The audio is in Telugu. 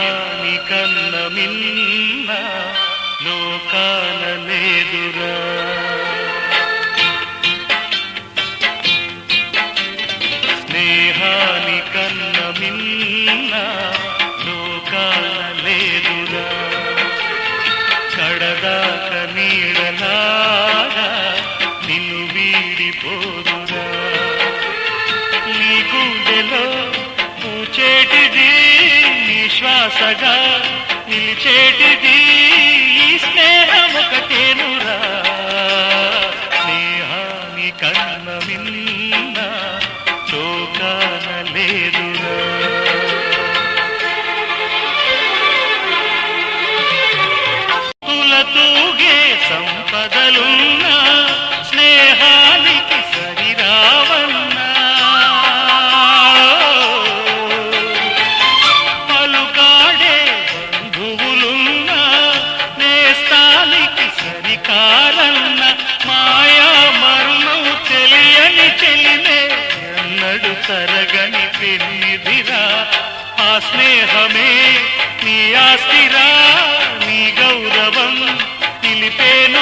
స్నేహాని కన్న మిన్న లోకాన లేదురా. స్నేహాని కన్న మిన్న లోకాన లేదురా. కడదాక నీడలాగా నిన్ను వీడిపోదురా. నీ గుండెలో పూచేటిది నీ నిలిచేటిది ఈ స్నేహం ఒకటేనురా స్నేహాని కన్న మిన్న చోకాన లేదురా. తూగే సంపదలున్నా కారన్న మాయా మరుణం తెలియని చెలినే అన్నడు తరగని పెన్నిదిరా ఆ స్నేహమే నీ ఆస్తిరా నీ గౌరవం నిలిపేను